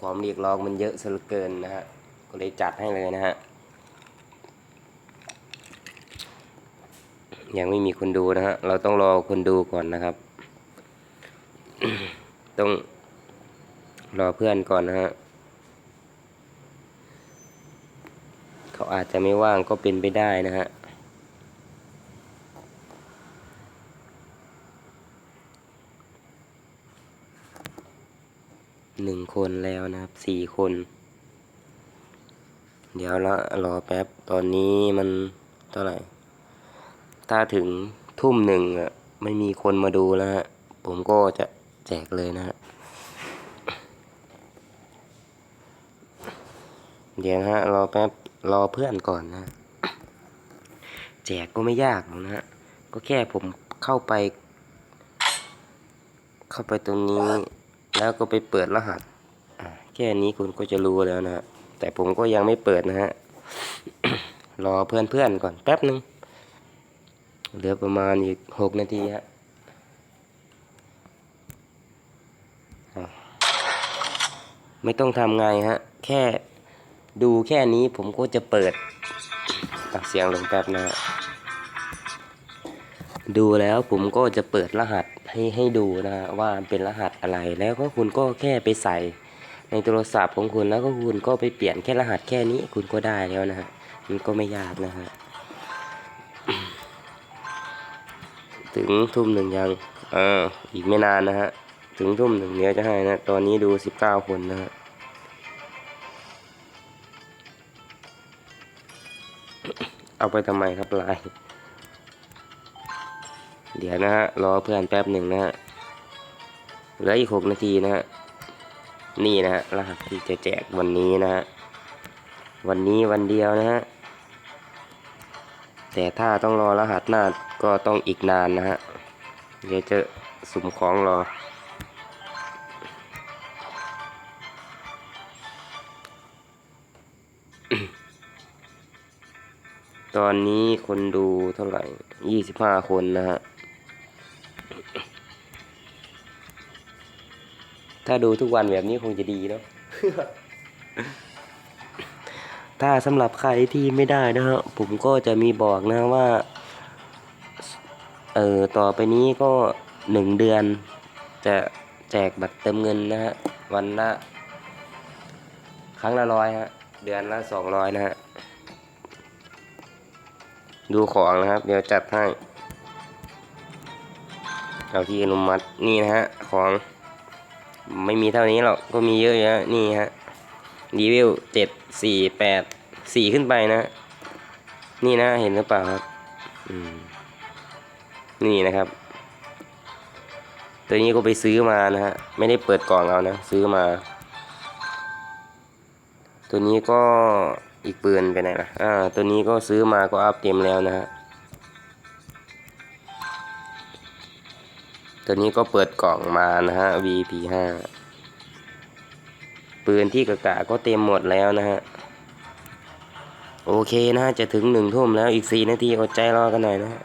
ความเรียกร้องมันเยอะซะเหลือเกินนะฮะ ก็เลยจัดให้เลยนะฮะ ยังไม่มีคนดูนะฮะ เราต้องรอคนดูก่อนนะครับ ต้องรอเพื่อนก่อนนะฮะ เขาอาจจะไม่ว่างก็เป็นไปได้นะฮะ หนึ่งคนแล้วนะครับสี่คน เดี๋ยวละรอแป๊บ ตอนนี้มันเท่าไหร่ ถ้าถึงทุ่มหนึ่งอะไม่มีคนมาดูแล้วฮะ ผมก็จะแจกเลยนะฮะ เดี๋ยวฮะ รอแป๊บ รอเพื่อนก่อนนะฮะแจกก็ไม่ยากหรอกนะฮะ ก็แค่ผมเข้าไป เข้าไปตรงนี้ แล้วก็ไปเปิดรหัส แค่นี้คุณก็จะรู้แล้วนะฮะ แต่ผมก็ยังไม่เปิดนะฮะ รอเพื่อนๆก่อนแป๊บหนึ่งเหลือประมาณอีกหกนาทีฮะอะไม่ต้องทำไงฮะ แค่ดูแค่นี้ผมก็จะเปิดตัดเสียงลงแป๊บนะฮะดูแล้วผมก็จะเปิดรหัส ให้ให้ดูนะฮะว่าเป็นรหัสอะไรแล้วก็คุณก็แค่ไปใส่ในโทรศัพท์ของคุณแล้วก็คุณก็ไปเปลี่ยนแค่รหัสแค่นี้คุณก็ได้แล้วนะฮะมันก็ไม่ยากนะฮะถึงทุ่มหนึ่งยังเอออีกไม่นานนะฮะถึงทุ่มหนึ่งเดี๋ยจะให้นะตอนนี้ดูสิบเก้าคนนะฮะเอาไปทำไมครับไลน์ เดี๋ยวนะฮะ รอเพื่อนแป๊บหนึ่งนะฮะ เหลืออีกหกนาทีนะฮะ นี่นะฮะ รหัสที่จะแจกวันนี้นะฮะ วันนี้วันเดียวนะฮะ แต่ถ้าต้องรอรหัสหน้าก็ต้องอีกนานนะฮะ เดี๋ยวจะสุ่มของรอ ตอนนี้คนดูเท่าไหร่ยี่สิบห้าคนนะฮะ ถ้าดูทุกวันแบบนี้คงจะดีเนาะ ถ้าสำหรับใครที่ไม่ได้นะฮะ ผมก็จะมีบอกนะว่า เออต่อไปนี้ก็หนึ่งเดือน จะแจกบัตรเติมเงินนะฮะ วันละ ครั้งละร้อยฮะ เดือนละสองร้อยนะฮะ ดูของนะครับ เดี๋ยวจัดให้เอาที่อนุมัตินี่นะฮะ ของ ไม่มีเท่านี้หรอกก็มีเยอะแยะนี่ฮะรีวิวเจ็ดสี่แปดสี่ขึ้นไปนะ นี่นะเห็นหรือเปล่าครับนี่นะครับ ตัวนี้ก็ไปซื้อมานะฮะไม่ได้เปิดกล่องเอานะ ซื้อมา ตัวนี้ก็อีกปืนไปไหนล่ะอ่าตัวนี้ก็ซื้อมาก็อัพเต็มแล้วนะฮะ ตัวนี้ก็เปิดกล่องมานะฮะ VP 5ปืนที่กะกะก็เต็มหมดแล้วนะฮะ โอเคนะฮะ จะถึงหนึ่งทุ่มแล้วอีกสี่นาทีอดใจรอกันหน่อยนะฮะ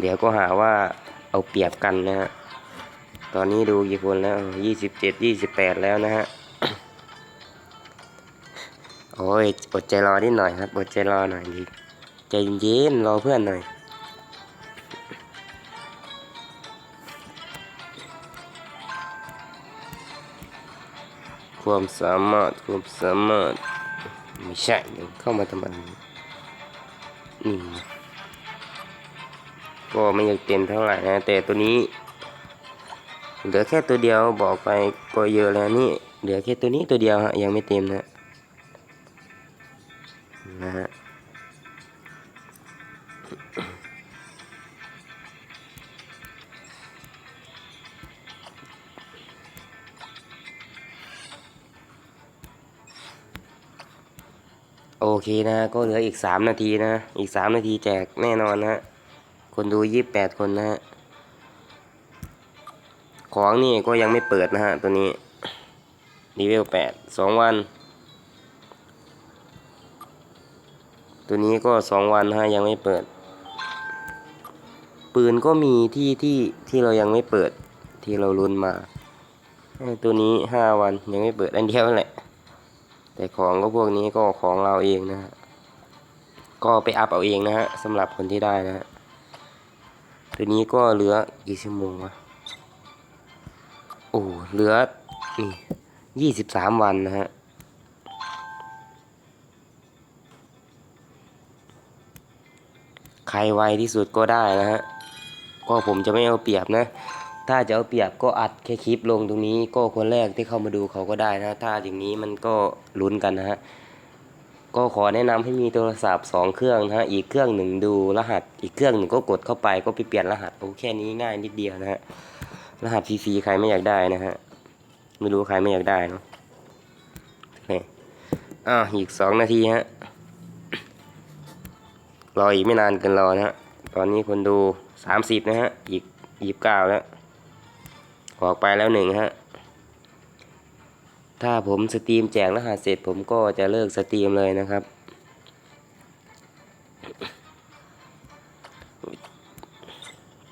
เดี๋ยวก็หาว่าเอาเปรียบกันนะฮะ ตอนนี้ดูกี่คนแล้วยี่สิบเจ็ดยี่สิบแปดแล้วนะฮะ โอ้ย อดใจรอนิดหน่อยครับ อดใจรอหน่อยดิใจเย็นรอเพื่อนหน่อย ความสามารถความสามารถ ไม่ใช่เดี๋ยวเข้ามาทำไมนี่ก็ไม่อยากเต็มเท่าไหร่นะ แต่ตัวนี้ เหลือแค่ตัวเดียวบอกไปก็เยอะแล้วนี่ เหลือแค่ตัวนี้ตัวเดียวฮะยังไม่เต็มนะนะฮะ เคนะก็เหลืออีกสามนาทีนะ อีกสามนาทีแจกแน่นอนนะคนดูยี่สิบแปดคนนะฮะ ของนี่ก็ยังไม่เปิดนะฮะ ตัวนี้รีเวลแปดสองวัน ตัวนี้ก็สองวันฮะยังไม่เปิด ปืนก็มีที่ที่ที่เรายังไม่เปิดที่เราลุ้นมา ตัวนี้ห้าวันยังไม่เปิดอันเดียวแหละ แต่ของก็พวกนี้ก็ของเราเองนะฮะก็ไปอัพเอาเองนะฮะสำหรับคนที่ได้นะฮะตัวนี้ก็เหลือกี่ชั่วโมงวะโอ้เหลือนี่ยี่สิบสามวันนะฮะใครไวที่สุดก็ได้นะฮะก็ผมจะไม่เอาเปรียบนะ ถ้าจะเอาเปรียบก็อัดแค่คลิปลงตรงนี้ ก็คนแรกที่เข้ามาดูเขาก็ได้นะถ้าอย่างนี้มันก็ลุ้นกันนะฮะก็ขอแนะนำให้มีโทรศัพท์สองเครื่องนะฮะอีกเครื่องหนึ่งดูรหัส อีกเครื่องหนึ่งก็กดเข้าไปก็ไปเปลี่ยนรหัสโอ้แค่นี้ง่ายนิดเดียวนะฮะรหัสฟรีๆใครไม่อยากได้นะฮะไม่รู้ใครไม่อยากได้เนาะโออ่าอีกสองนาทีฮะรออีกไม่นานเกินรอนะฮะตอนนี้คนดูสามสิบนะฮะอีกยี่สิบเก้าแล้ว ออกไปแล้วหนึ่งฮะ ถ้าผมสตรีมแจกรหัสเสร็จผมก็จะเลิกสตรีมเลยนะครับ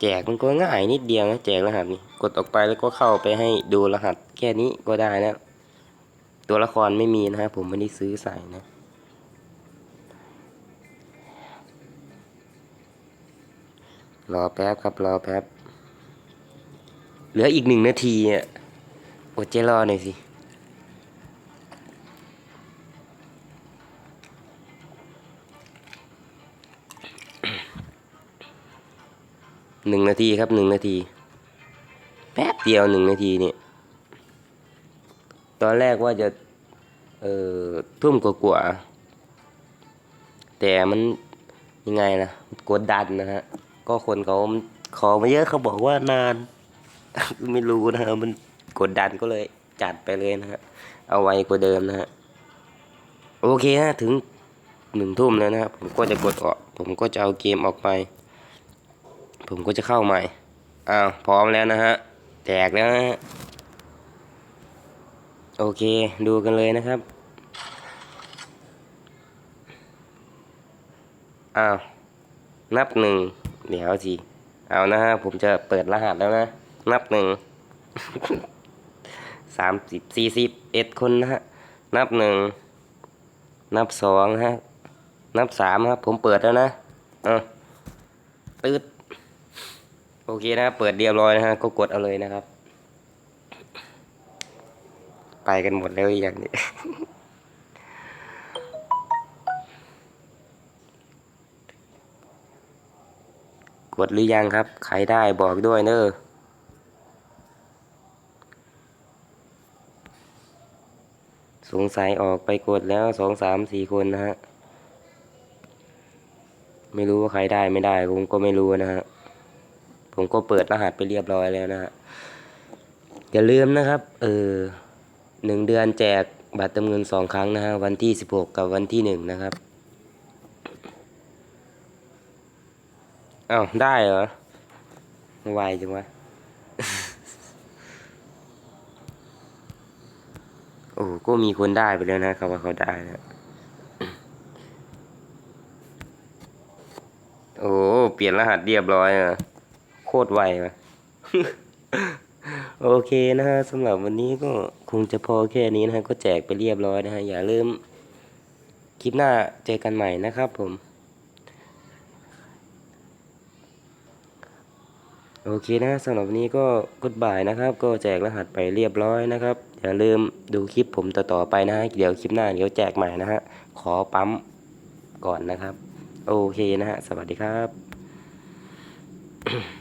แจกมันก็ง่ายนิดเดียวนะแจกรหัสนี่กดออกไปแล้วก็เข้าไปให้ดูรหัสแค่นี้ก็ได้แล้ว ตัวละครไม่มีนะฮะผมไม่ได้ซื้อใส่นะรอแป๊บครับรอแป๊บ เหลืออีกหนึ่งนาทีอะอดใจรอหน่อยสิ หนึ่งนาทีครับหนึ่งนาที แป๊บเดียวหนึ่งนาทีเนี่ย ตอนแรกว่าจะ เอ่อ ทุ่มกว่าๆแต่มันยังไงนะกดดันนะฮะ ก็คนเขาขอมาเยอะเขาบอกว่านาน ไม่รู้นะฮะมันกดดันก็เลยจัดไปเลยนะฮะ เอาไว้กว่าเดิมนะฮะ โอเคฮะ ถึงหนึ่งทุ่มแล้วนะครับผมก็จะกดออก ผมก็จะเอาเกมออกไป ผมก็จะเข้าใหม่ อ้าว พร้อมแล้วนะฮะ แจกแล้วนะฮะ โอเค ดูกันเลยนะครับ อ้าว นับหนึ่ง เดี๋ยวสิ เอานะฮะ ผมจะเปิดรหัสแล้วนะ นับหนึ่งสามสิบสี่สิบเอ็ดคนนะฮะ นับหนึ่ง นับสองฮะ นับสามครับ ผมเปิดแล้วนะอะตืดโอเคนะ เปิดเรียบร้อยนะฮะ ก็กดเอาเลยนะครับ ไปกันหมดแล้วอย่างนี้กดหรือยังครับ ใครได้บอกด้วยเนอะ สงสัยออกไปกดแล้วสองสามสี่คนนะฮะ ไม่รู้ว่าใครได้ไม่ได้ ผมก็ไม่รู้นะฮะ ผมก็เปิดรหัสไปเรียบร้อยแล้วนะฮะ อย่าลืมนะครับ เออหนึ่งเดือนแจกบัตรเติมเงินสองครั้งนะฮะ วันที่สิบหกกับวันที่หนึ่งนะครับอ้าวได้เหรอไวจังวะ อ้ก็มีคนได้ไปแล้วนะครับว่าเขาได้นะโอ้เปลี่ยนรหัสเรียบร้อยอะโคตรไวว่ะโอเคนะฮะสำหรับวันนี้ก็คงจะพอแค่นี้นะฮะก็แจกไปเรียบร้อยนะฮะอย่าลืมคลิปหน้าเจอกันใหม่นะครับผม โอเคนะสำหรับวันนี้ก็กดบ่ายนะครับ ก็แจกรหัสไปเรียบร้อยนะครับ อย่าลืมดูคลิปผมต่อๆไปนะฮะเดี๋ยวคลิปหน้าเดี๋ยวแจกใหม่นะฮะขอปั๊มก่อนนะครับ โอเคนะฮะสวัสดีครับ